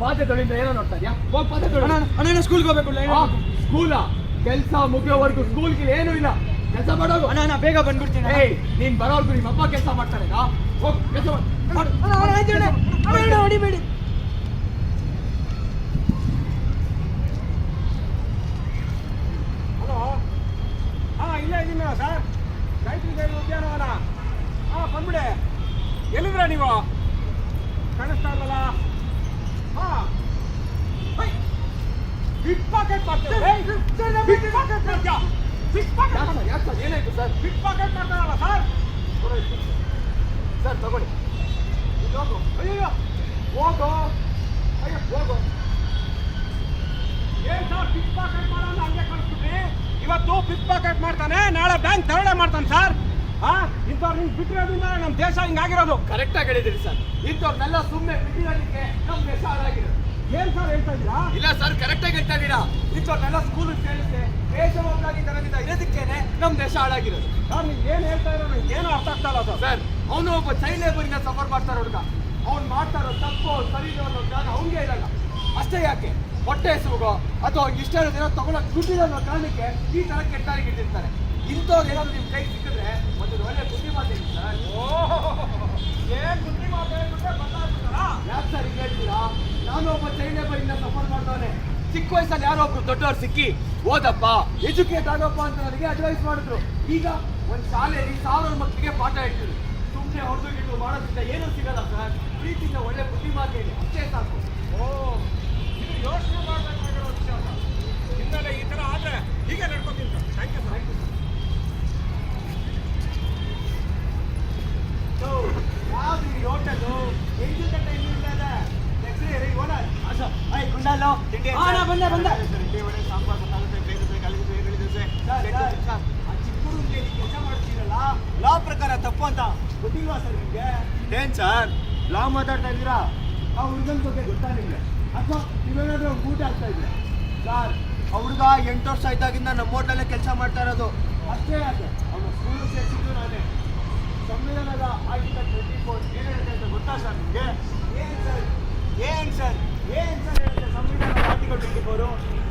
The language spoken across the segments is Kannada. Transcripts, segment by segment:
ಪಾತ್ರೆ ಏನೋ ನೋಡ್ತಾ ಇದ್ಯಾ? ಹೋಗ್ ಪಾತ್ರೆ ತೊಳಿ ಅಣ್ಣ ಸ್ಕೂಲ್ಗೆ ಹೋಗ್ಬೇಕು ಸ್ಕೂಲ ಕೆಲ್ಸ ಮುಗಿಯೋವರೆಗೂ ಸ್ಕೂಲ್ಗೆ ಏನು ಇಲ್ಲ. ಕೆಲಸ ಮಾಡೋದು ಅಣ್ಣ ಅಣ್ಣ ಬೇಗ ಬಂದ್ಬಿಡ್ತೀನಿ ಏಯ್ ನೀನ್ ಬರೋರ್ಗು ನಿಮ್ಮ ಅಪ್ಪ ಕೆಲಸ ಮಾಡ್ತಾರೆ ಹೋಗ್ ಕೆಲಸ ಮಾಡು. ಹೊಡಿಬೇಡಿ. ಹಲೋ? ಹಾಂ ಇಲ್ಲೇ ಇದ್ದೀನಿ ಸರ್? ಗಾಯತ್ರಿ ದೇವಿ ಉದ್ಯಾನವನ ಹಾಂ ಬಂದ್ಬಿಡಿ. ಎಲ್ಲಿದ್ರ ನೀವು? ಕಾಣಿಸ್ತಾ ಇಲ್ಲಲ್ಲ ಏನಾಯ್ತು ಸರ್ ಪಿಕ್ ಪಾಕೆಟ್ ಮಾಡ್ತಾರಲ್ಲ ಸರ್? ಸರ್. ತಗೊಳ್ಳಿ. ಹೋಗು. ಅಯ್ಯೋ ಹೋಗೋ. ಅಯ್ಯೋ ಹೋಗೋ. ಏನ್ ಸರ್ ಬಿಗ್ ಪಾಕೆಟ್ ಮಾಡೋಣ ಹಂಗೆ ಕಳಿಸ್ಬಿಟ್ರಿ? ಇವತ್ತು ಪಿಕ್ ಪಾಕೆಟ್ ಮಾಡ್ತಾನೆ ನಾಳೆ ಬ್ಯಾಂಕ್ ತರಳೆ ಮಾಡ್ತಾನೆ ಸರ್. ಹಾ ಇಂಥವ್ರು ನಿಮ್ಗೆ ಬಿಟ್ಟಿರೋದ್ರಿಂದ ನಮ್ಮ ದೇಶ ಹಿಂಗಾಗಿರೋದು ಕರೆಕ್ಟಾಗಿ ಹೇಳಿದಿರಿ ಸರ್. ಇಂಥವ್ರನ್ನೆಲ್ಲ ಸುಮ್ಮನೆ ಬಿಟ್ಟಿರೋದಕ್ಕೆ ಏನ್ ಸರ್ ಹೇಳ್ತಾ ಇದ್ದೀರಾ? ಇಲ್ಲ ಸರ್ ಕರೆಕ್ಟಾಗಿ ಹೇಳ್ತಾ ಇದ್ದೀರಾ. ಇಂಥವ್ರನ್ನೆಲ್ಲ ಸ್ಕೂಲ್ ಸೇರಿಸಿ ದೇಶಭಕ್ತಾಗಿ ತರದಿಂದ ಇರೋದಕ್ಕೇನೆ ನಮ್ಮ ದೇಶ ಹಾಳಾಗಿರೋದು. ಸರ್ ನೀವು ಏನು ಹೇಳ್ತಾ ಇರೋ ಏನು ಏನೂ ಅರ್ಥ ಆಗ್ತಾ ಇಲ್ಲ ಸರ್. ಸರ್ ಅವನು ಒಬ್ಬ ಚೈಲ್ಡ್ ಲೇಬರಿಂದ ಸಫರ್ ಮಾಡ್ತಾರೋ ಹುಡುಗ ಅವ್ನು ಮಾಡ್ತಾ ಇರೋ ತಪ್ಪು ಸರಿ ಅನ್ನೋ ಜಾಗ ಅವ್ನಿಗೆ ಇರಲ್ಲ. ಅಷ್ಟೇ ಯಾಕೆ? ಹೊಟ್ಟೆ ಹೆಸರುಗೋ ಅಥವಾ ಇಷ್ಟ ಇರೋದೇನೋ ತಗೊಳಕ್ ದುಡ್ಡಿಲ್ಲ ಅನ್ನೋ ಕಾರಣಕ್ಕೆ ಈ ತರ ಕೆಟ್ಟಾಗಿ ಇಟ್ಟಿರ್ತಾರೆ ಇಂಥವ್ರು ಏನಾದ್ರು ನಿಮ್ ಕೈ ಸಿಕ್ಕಿದ್ರೆ ಒಂದು ಒಳ್ಳೆ ಬುದ್ಧಿ ಮಾತಾಡಿ ಸರ್. ಏನ್ ಬುದ್ಧಿ ಮಾತು ಹೇಳ್ಬಿಟ್ರೆ ಗೊತ್ತಾಗ್ಬಿಡ್ತಾರಾ? ಯಾಕೆ ಸರ್ ನಾನು ಒಬ್ಬ ಚೈಲ್ಡ್ ಲೇಬರಿಂದ ಮಾಡ್ತಾನೆ ಚಿಕ್ಕ ವಯಸ್ಸಲ್ಲಿ ಯಾರೋ ಒಬ್ರು ದೊಡ್ಡವ್ರು ಸಿಕ್ಕಿ ಓದಪ್ಪ ಎಜುಕೇಟ್ ಆಗಪ್ಪ ಅಂತ ನನಗೆ ಅಡ್ವೈಸ್ ಮಾಡಿದ್ರು. ಈಗ ಒಂದು ಶಾಲೆಯಲ್ಲಿ ಸಾವಿರಾರು ಮಕ್ಕಳಿಗೆ ಪಾಠ ಹೇಳ್ತಿದ್ರು. ಸುಮ್ಮನೆ ಹೊಡೆದು ಮಾಡೋದ್ರಿಂದ ಏನೂ ಸಿಗಲ್ಲ ಸರ್. ಪ್ರೀತಿಯಿಂದ ಒಳ್ಳೆ ಬುದ್ಧಿ ಮಾತಿ ಹೇಳಿ ಅಷ್ಟೇ ಸಾಕು. ಓ, ಇದು ಯೋಚನೆ ಮಾಡ್ಬೇಕಾಗಿರೋ ಚಿಕ್ಕ ಹುಡುಗನಿಗೆ ಕೆಲಸ ಮಾಡ್ತೀರಲ್ಲ ಲಾ ಪ್ರಕಾರ ತಪ್ಪು ಅಂತ ಗೊತ್ತಿಲ್ವಾ ಸರ್ ನಿಮಗೆ? ಏನ್ ಸರ್? ಲಾ ಮಾತಾಡ್ತಾ ಇದ್ದೀರಾ? ಆ ಹುಡುಗನ ಬಗ್ಗೆ ಗೊತ್ತಾ ನಿಮಗೆ? ಅಥವಾ ನೀವೇನಾದ್ರೂ ಊಟ ಆಗ್ತಾ ಇದ್ದೀರಾ? ಸರ್ ಆ ಹುಡುಗ ಎಂಟು ವರ್ಷ ಇದ್ದಾಗಿಂದ ನಮ್ಮ ಹೋಟೆಲ್ಲೇ ಕೆಲಸ ಮಾಡ್ತಾ ಇರೋದು. ಅಷ್ಟೇ ಯಾಕೆ? ಅವನ ಸ್ಕೂಲ್ ಸೇರಿಸಿದ್ದು ನಾನೇ. ಸಂವಿಧಾನದ ಆರ್ಟಿಕಲ್ ಟ್ವೆಂಟಿ ಫೋರ್ ಏನು ಅಂತ ಗೊತ್ತಾ ಸರ್ ನಿಮಗೆ ಏನು ಸರ್ ಏನು ಸರ್ ಏನು ಸರ್ ಹೇಳುತ್ತೆ ಸಂವಿಧಾನದ ಆರ್ಟಿಕಲ್ ಟ್ವೆಂಟಿ ಫೋರು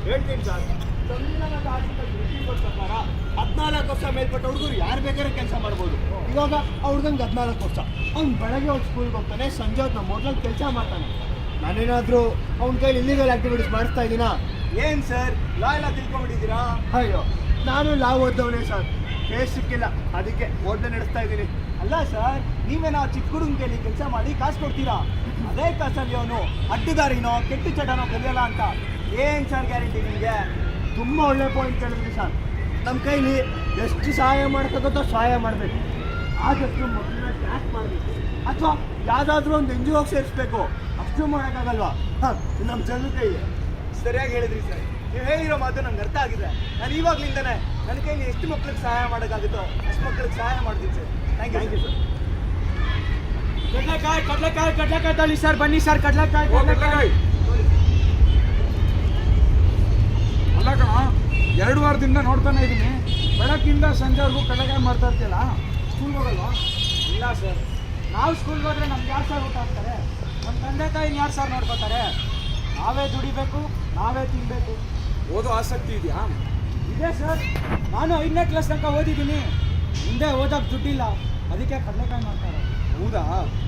ಹೇಳ್ತೀನಿ ಸರ್. ಸಂವಿಧಾನದ ಆರ್ಟಿಕಲ್ ಟ್ವೆಂಟಿ ಫೋರ್ ಪ್ರಕಾರ ಹದಿನಾಲ್ಕು ವರ್ಷ ಮೇಲ್ಪಟ್ಟ ಹುಡುಗರು ಯಾರು ಬೇಕಾದ್ರೆ ಕೆಲಸ ಮಾಡ್ಬೋದು. ಇವಾಗ ಆ ಹುಡುಗಂಗೆ ಹದಿನಾಲ್ಕು ವರ್ಷ. ಅವ್ನು ಬೆಳಗ್ಗೆ ಅವ್ನು ಸ್ಕೂಲ್ಗೆ ಹೋಗ್ತಾನೆ ಸಂಜೆ ಹೊತ್ತು ನಮ್ಮ ಹೋಟ್ಲಲ್ಲಿ ಕೆಲಸ ಮಾಡ್ತಾನೆ. ನಾನೇನಾದರೂ ಅವ್ನ ಕೈಲಿ ಇಲ್ಲಿಗಲ್ ಆಕ್ಟಿವಿಟೀಸ್ ಮಾಡಿಸ್ತಾ ಇದ್ದೀನಾ ಏನು ಸರ್? ಲಾ ಎಲ್ಲ ತಿಳ್ಕೊಂಬಿಟ್ಟಿದ್ದೀರಾ ಅಯ್ಯೋ ನಾನು ಲಾ ಓದ್ದವನೇ ಸರ್. ಕೇಸ್ ಸಿಕ್ಕಿಲ್ಲ. ಅದಕ್ಕೆ ಹೋಟ್ಲ ನಡೆಸ್ತಾ ಇದ್ದೀನಿ. ಅಲ್ಲ ಸರ್ ನೀವೇನೋ ಚಿಕ್ಕ ಹುಡುಗನ ಕೈಲಿ ಕೆಲಸ ಮಾಡಿ ಕಾಸು ಕೊಡ್ತೀರಾ? ಅದೇ ಕಾಸಲ್ಲಿ ಅವನು ಅಡ್ಡದಾರಿನೋ ಕೆಟ್ಟು ಚಟನೋ ಕಲಿಯಲ್ಲ ಅಂತ. ಏನು ಸರ್ ಗ್ಯಾರಂಟಿ ನಿಮಗೆ? ತುಂಬ ಒಳ್ಳೆ ಪಾಯಿಂಟ್ ಹೇಳಿದ್ರಿ ಸರ್. ನಮ್ಮ ಕೈಲಿ ಎಷ್ಟು ಸಹಾಯ ಮಾಡ್ತಕ್ಕಂಥ ಸಹಾಯ ಮಾಡಬೇಕು. ಆದಷ್ಟು ಮಕ್ಕಳನ್ನ ಟ್ಯಾಕ್ ಮಾಡಬೇಕು ಅಥವಾ ಯಾವುದಾದ್ರೂ ಒಂದು ಎನ್ ಜಿ ಓಗೆ ಸೇರಿಸ್ಬೇಕು. ಅಷ್ಟು ಮಾಡೋಕ್ಕಾಗಲ್ವಾ? ಹಾಂ ನಮ್ಮ ಜನರ ಕೈಲಿ. ಸರಿಯಾಗಿ ಹೇಳಿದ್ರಿ ಸರ್. ನೀವು ಹೇಳಿರೋ ಮಾತು ನಂಗೆ ಅರ್ಥ ಆಗಿದೆ. ನಾನು ಇವಾಗ್ಲಿಂದನೇ ನನ್ನ ಕೈಲಿ ಎಷ್ಟು ಮಕ್ಳಿಗೆ ಸಹಾಯ ಮಾಡೋಕ್ಕಾಗುತ್ತೋ ಅಷ್ಟು ಮಕ್ಳಿಗೆ ಸಹಾಯ ಮಾಡ್ತೀನಿ ಸರ್. ಕಡ್ಲೆಕಾಯಿ ಕಡ್ಲೆಕಾಯಿ ಕಡ್ಲೆಕಾಯಿ ತಳಿ ಸರ್ ಬನ್ನಿ ಸರ್ ಕಡ್ಲೆಕಾಯಿ ಕಡ್ಲೆಕಾಯಿ. ಅಲ್ಲ ಕಣ ಎರಡು ವಾರದಿಂದ ನೋಡ್ತಾನೆ ಇದ್ದೀನಿ ಬೆಳಕಿಂದ ಸಂಜೆವರೆಗೂ ಕಡ್ಲೆಕಾಯಿ ಮಾಡ್ತಾ ಇರ್ತೀಯಲ್ಲ ಸ್ಕೂಲ್ ಹೋಗಲ್ವಾ? ಇಲ್ಲ ಸರ್ ನಾವು ಸ್ಕೂಲ್ಗೆ ಹೋದ್ರೆ ನಮ್ಗೆ ಯಾರು ಸರ್ ಊಟ ಆಗ್ತಾರೆ ನಮ್ಮ ತಂದೆ ತಾಯಿನ ಯಾರು ಸರ್ ನೋಡ್ಕೋತಾರೆ? ನಾವೇ ದುಡಿಬೇಕು ನಾವೇ ತಿನ್ನಬೇಕು ಓದೋ ಆಸಕ್ತಿ ಇದೆಯಾ? ಇದೆ ಸರ್ ನಾನು ಐದನೇ ಕ್ಲಾಸ್ ತನಕ ಓದಿದ್ದೀನಿ. ಮುಂದೆ ಓದೋಕೆ ದುಡ್ಡಿಲ್ಲ. ಅದಕ್ಕೆ ಕಡಲೆಕಾಯಿ ಮಾಡ್ತಾರೆ ಹೌದಾ?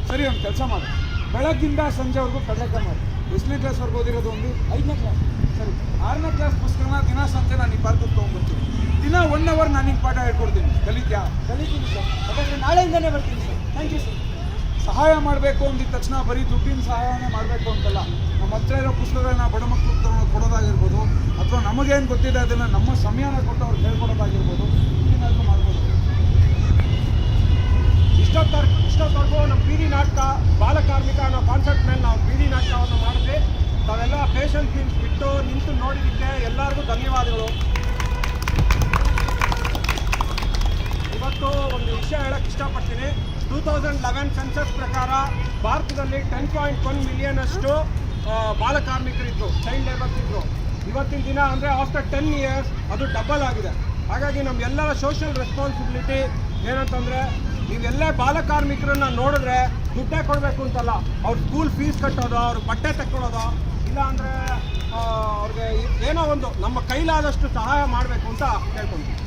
ಸರಿ ಒಂದು ಕೆಲಸ ಮಾಡು. ಬೆಳಗ್ಗಿಂದ ಸಂಜೆವರೆಗೂ ಕಡಲೆಕಾಯಿ ಮಾಡಿ. ಎಷ್ಟನೇ ಕ್ಲಾಸ್ವರೆಗೂ ಓದಿರೋದು ಒಂದು? ಐದನೇ ಕ್ಲಾಸ್ ಸರಿ. ಆರನೇ ಕ್ಲಾಸ್ ಪುಸ್ತಕನ ದಿನ ಸಂಜೆ ನಾನು ಈ ಪಾರ್ಕಿಗೆ ತೊಗೊಂಡ್ಬರ್ತೀನಿ. ದಿನ ಒನ್ ಅವರ್ ನಾನು ನಿಂಗೆ ಪಾಠ ಹೇಳ್ಕೊಡ್ತೀನಿ. ಕಲಿತ್ಯಾ ಕಲಿತೀನಿ ಸರ್. ಹಾಗಾದರೆ ನಾಳೆಯಿಂದನೇ ಬರ್ತೀನಿ ಸರ್. ಥ್ಯಾಂಕ್ ಯು ಸರ್ ಸಹಾಯ ಮಾಡಬೇಕು ಅಂದಿದ ತಕ್ಷಣ ಬರೀ ದುಡ್ಡಿನ ಸಹಾಯನೇ ಮಾಡಬೇಕು ಅಂತಲ್ಲ. ನಮ್ಮ ಹತ್ರ ಇರೋ ಪುಸ್ತಕಗಳನ್ನ ಬಡ ಮಕ್ಕಳು ತಗೊಂಡು ಕೊಡೋದಾಗಿರ್ಬೋದು ಅಥವಾ ನಮಗೇನು ಗೊತ್ತಿದೆ ಅದನ್ನು ನಮ್ಮ ಸಮಯನ ಕೊಟ್ಟು ಅವ್ರಿಗೆ ಹೇಳ್ಕೊಡೋದಾಗಿರ್ಬೋದು ಇಷ್ಟೊತ್ತರ ಇಷ್ಟೊತ್ತವರೆಗೂ ನಮ್ಮ ಬೀದಿ ನಾಟಕ ಬಾಲಕಾರ್ಮಿಕ ಅನ್ನೋ ಕಾನ್ಸೆಪ್ಟ್ ಮೇಲೆ ನಾವು ಬೀದಿ ನಾಟಕವನ್ನು ಮಾಡಿದ್ವಿ. ತಾವೆಲ್ಲ ಪೇಷನ್ಸ್ ಬಿಟ್ಟು ನಿಂತು ನೋಡಿದ್ದಕ್ಕೆ ಎಲ್ಲರಿಗೂ ಧನ್ಯವಾದಗಳು. ಇವತ್ತು ಒಂದು ವಿಷಯ ಹೇಳಕ್ಕೆ ಇಷ್ಟಪಡ್ತೀನಿ. ಟೂ ತೌಸಂಡ್ ಲೆವೆನ್ ಸೆನ್ಸಸ್ ಪ್ರಕಾರ ಭಾರತದಲ್ಲಿ ಟೆನ್ ಪಾಯಿಂಟ್ ಒನ್ ಮಿಲಿಯನ್ ಅಷ್ಟು ಆ, ಬಾಲಕಾರ್ಮಿಕರಿದ್ರು ಚೈಲ್ಡ್ ಲೇಬರ್ಸ್ ಇದ್ದರು ಇವತ್ತಿನ ದಿನ ಅಂದರೆ ಆಫ್ಟರ್ ಟೆನ್ ಇಯರ್ಸ್ ಅದು ಡಬಲ್ ಆಗಿದೆ. ಹಾಗಾಗಿ ನಮ್ಮ ಎಲ್ಲರ ಸೋಷಿಯಲ್ ರೆಸ್ಪಾನ್ಸಿಬಿಲಿಟಿ ಏನಂತಂದ್ರೆ ನೀವೆಲ್ಲೇ ಬಾಲಕಾರ್ಮಿಕರನ್ನ ನೋಡಿದ್ರೆ ದುಡ್ಡೇ ಕೊಡಬೇಕು ಅಂತಲ್ಲ. ಅವ್ರ ಸ್ಕೂಲ್ ಫೀಸ್ ಕಟ್ಟೋದು, ಅವ್ರ ಬಟ್ಟೆ ತಕ್ಕೊಳ್ಳೋದು, ಇಲ್ಲ ಅಂದರೆ ಅವ್ರಿಗೆ ಏನೋ ಒಂದು ನಮ್ಮ ಕೈಲಾದಷ್ಟು ಸಹಾಯ ಮಾಡಬೇಕು ಅಂತ ಕೇಳ್ಕೊಂತೀವಿ.